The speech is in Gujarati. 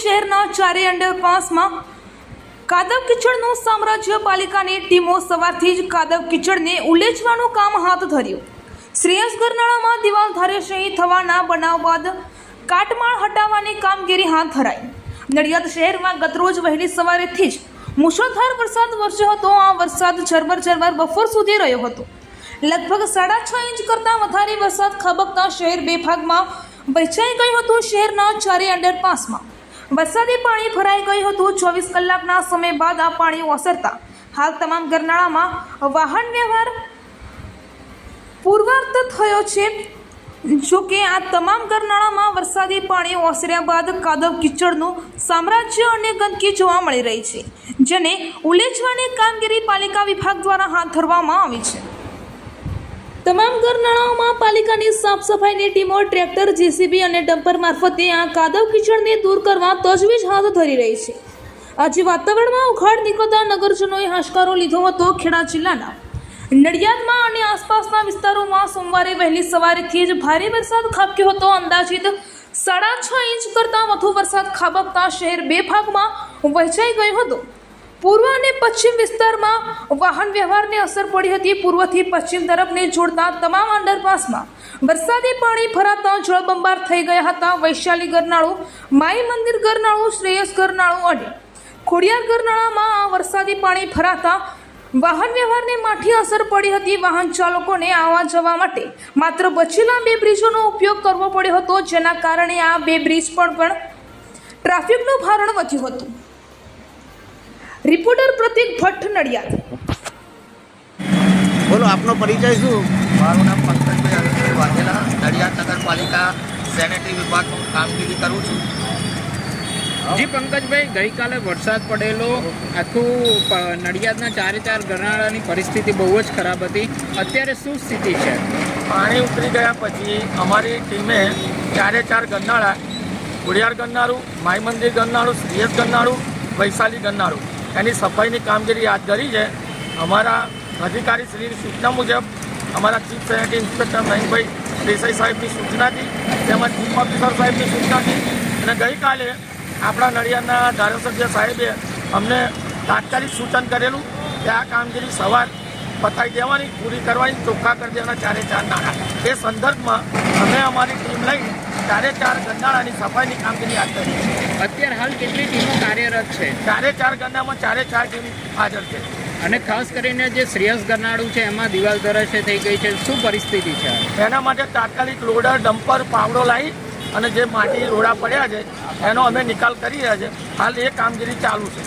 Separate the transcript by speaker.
Speaker 1: શહેરના ચારે અંડરપાસમાં. કાદવ કિચડનું સામ્રાજ્ય પાલિકાની ટીમો સવારથી જ કાદવ કિચડને ઉલેચવાનું કામ હાથ ધર્યું. શ્રેયસ ગરનાળામાં દિવાલ ધારેશહી થવાના બનાવ બાદ કાટમાળ હટાવવાની કામગીરી હાથ ધરાઈ. નડિયાદ શહેરમાં ગતરોજ વહેલી સવારેથી જ મુશળધાર વરસાદ વરસ્યો હતો. આ વરસાદ ઝરમર ઝરમર બપોર સુધી રહ્યો હતો. લગભગ સાડા છ ઇંચ કરતાં વધારે વરસાદ ખાબકતા શહેર બે ભાગમાં વહેંચાઈ ગયું હતું શહેરના ચારે અંડરપાસમાં. વરસાદી પાણી ભરાઈ ગયું હતું ચોવીસ કલાકના સમય બાદ આ પાણી ઓસરતા. હાલ તમામ ગરનાળામાં વાહન વ્યવહાર પૂર્વાર્થ થયો છે. જો કે આ તમામ ગરનાળામાં વરસાદી પાણી ઓસર્યા બાદ કાદવ કિચડનું સામ્રાજ્ય અને ગંદકી જોવા મળી રહી છે, જેને ઉલેચવાની કામગીરી પાલિકા વિભાગ દ્વારા હાથ ધરવામાં આવી છે. તમામ ગરનાળાઓમાં પાલિકાની સાફ સફાઈની ટીમો, ટ્રેક્ટર, જેસીબી અને ડમ્પર મારફતે આ કાદવ કિચડને દૂર કરવા તજવીજ હાથ ધરી રહી છે. આજે વાતાવરણમાં ઉઘાડ નીકળતા નગરજનોએ હાશકારો લીધો હતો ખેડા જિલ્લાના. નડિયાદમાં અને આસપાસના વિસ્તારોમાં સોમવારે વહેલી સવારેથી જ ભારે વરસાદ ખાબક્યો હતો. અંદાજિત સાડા છ ઇંચ કરતાં વધુ વરસાદ ખાબકતા શહેર બે ભાગમાં વહેંચાઈ ગયો હતો. પૂર્વ અને પશ્ચિમ વિસ્તારમાં વાહન વ્યવહારને અસર પડી હતી. પૂર્વથી પશ્ચિમ તરફને જોડતા તમામ અંડરપાસમાં વરસાદી પાણી ભરાતા જળબંબાર થઈ ગયા હતા. વૈશાલી ગરનાળું, માઈ મંદિર ગરનાળું, શ્રેયસ ગરનાળું અને ખોડિયાર ગરનાળામાં આ વરસાદી પાણી ભરાતા વાહન વ્યવહારને માઠી અસર પડી હતી. વાહન ચાલકોને આવવા જવા માટે માત્ર બચેલા બે બ્રિજોનો ઉપયોગ કરવો પડ્યો હતો, જેના કારણે આ બે બ્રિજ પર પણ ટ્રાફિકનું ભારણ વધ્યું હતું. રિપોર્ટર પ્રતિક ભટ્ટ નડિયાદ.
Speaker 2: બોલો આપનો પરિચય શું?
Speaker 3: મારું નામ પંકજભાઈ અરવિંદભાઈ વાઘેલા નડિયાદ નગરપાલિકા સેનેટરી વિભાગનું કામગીરી કરું છું.
Speaker 4: જી પંકજભાઈ ગઈકાલે વરસાદ પડેલો. આખું નડિયાદના ચારે ચાર ગરનાળાની પરિસ્થિતિ બહુ જ ખરાબ હતી. અત્યારે શું સ્થિતિ છે?
Speaker 3: પાણી ઉતરી ગયા પછી અમારી ટીમે ચારે ચાર ગરનાળા ખોડિયાર ગરનાળું માઈ મંદિર ગરનાળું શ્રીયસ ગરનાળું વૈશાલી ગરનાળું એની સફાઈની કામગીરી હાથ ધરી છે. અમારા અધિકારી શ્રીની સૂચના મુજબ, અમારા chief sanitary inspector Maheshbhai Desai સાહેબની સૂચનાથી તેમજ ચીફ ઓફિસર સાહેબની સૂચનાથી અને ગઈકાલે આપણા નડિયાદના ધારાસભ્ય સાહેબે અમને તાત્કાલિક સૂચન કરેલું કે આ કામગીરી સવાર પતાવી દેવાની પૂરી કરવાની ચોખ્ખા કરી દેવાના ચારે ચાર નાણાં. એ સંદર્ભમાં અમે અમારી ટીમ લઈ ચારે ચાર ગંદાળાની સફાઈની કામગીરી હાથ ધરી છે.
Speaker 4: અત્યારે હાલ કેટલી ટીમો કાર્યરત છે?
Speaker 3: ચારે ચાર ગંદામાં ચારે ચાર ટીમ હાજર છે.
Speaker 4: અને ખાસ કરીને જે શ્રેયસ ગરનાળું છે એમાં દિવાલ ધરાશે થઈ ગઈ છે. શું પરિસ્થિતિ છે
Speaker 3: એના માટે તાત્કાલિક લોડર ડમ્પર પાવડો લાવી અને જે માટી રોડા પડ્યા છે એનો અમે નિકાલ કરી રહ્યા છે. હાલ એ કામગીરી ચાલુ છે.